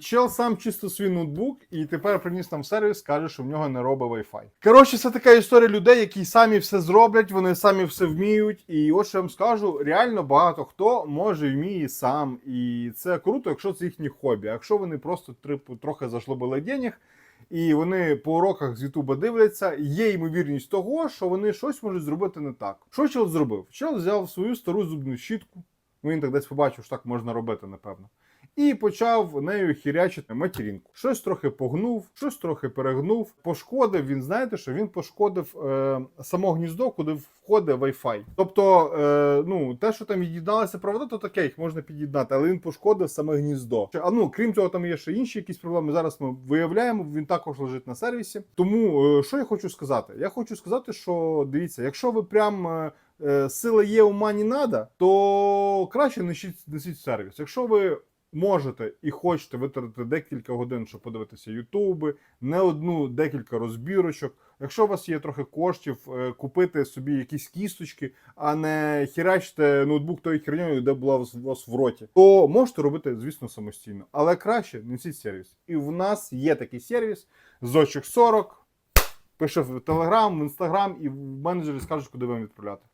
Чел сам чисто свій ноутбук і тепер приніс нам сервіс, каже, що в нього не робить Wi-Fi. Коротше, це така історія людей, які самі все зроблять, вони самі все вміють. І от що я вам скажу, реально багато хто може вміє сам. І це круто, якщо це їхнє хобі. Якщо вони просто трохи зашлобили денег, і вони по уроках з Ютуба дивляться, є ймовірність того, що вони щось можуть зробити не так. Що чел зробив? Чел взяв свою стару зубну щітку. Ну, він так десь побачив, що так можна робити, напевно. І почав нею хірячити материнку. Щось трохи погнув, щось трохи перегнув. Пошкодив. Він знаєте, що він пошкодив е, само гніздо, куди входить Wi-Fi. Тобто, е, ну те, що там від'єдналися провода, то таке їх можна під'єднати, але він пошкодив саме гніздо. А ну крім цього, там є ще інші якісь проблеми. Зараз ми виявляємо. Він також лежить на сервісі. Тому е, що я хочу сказати? Я хочу сказати, що дивіться, якщо ви прям. е, е, Сила є, ума не надо, то краще несіть, несіть сервіс. Якщо ви можете і хочете витратити декілька годин, щоб подивитися Ютуби, не одну, декілька розбірочок. Якщо у вас є трохи коштів, е, купити собі якісь кісточки, а не хірячте ноутбук тою херньою, де була у вас в роті, то можете робити, звісно, самостійно. Але краще несіть сервіс. І в нас є такий сервіс зочок 40. Пише в Телеграм, в Інстаграм, і менеджери скажуть, куди вам відправляти.